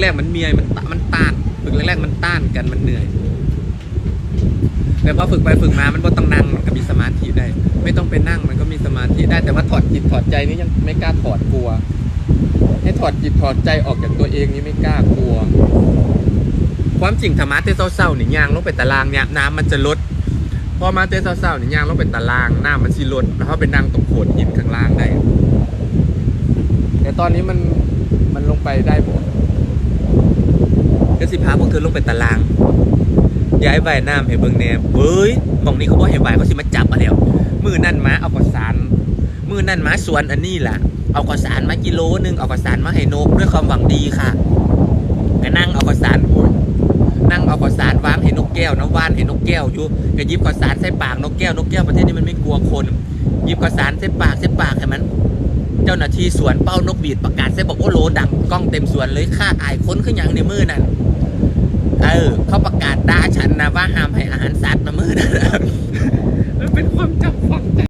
แรกๆมันเมียมันมันต้าน ฝึกแรกๆมันต้านกันมันเหนื่อย แต่พอฝึกไปฝึกมามันก็ต้องนั่งมันก็มีสมาธิได้ ไม่ต้องไปนั่งมันก็มีสมาธิได้แต่ว่าถอดจิตถอดใจนี่ยังไม่กล้าถอดกลัว ให้ถอดจิตถอดใจออกจากตัวเองนี่ไม่กล้ากลัว ความจริงธรรมะเต้เศร้าๆนี่ยางลงไปตารางเนี่ยน้ำมันจะลดพอมาเต้เศร้าๆนี่ยางลงไปตารางน้ำมันสิลดแล้วเขาไปนั่งตรงโขดหินข้างล่างได้แต่ตอนนี้มันมันลงไปได้หมด ก็สิพาพวกเธอลงไปตารางย้ายใบน้ำให้เบิ่งแหนบเฮ้ยมองนี้เขาบอกให้ใบเขาสิมาจับมาแล้วมือนั่นมาเอากระสานมือนั่นมาสวนอันนี้ล่ะ เอากระสานมากิโลนึงเอากระสานมาให้นกด้วยความหวังดีค่ะก็นั่งเอากระสานพูดนั่งเอากระสานวางให้นกแก้วน้ำว่านให้นกแก้วอยู่ก็ยิบกระสานใส่ปากนกแก้วนกแก้วประเทศนี้มันไม่กลัวคนยิบกระสานใส่ปากใส่ปากให้มัน เจ้าหน้าที่สวนเป้านกบีดประกาศใส่บอกโอ้โหดังกล้องเต็มสวนเลยค่าอายคนขึ้นยังในมือนั่นเออเขาประกาศด่าฉันนะว่าห้าม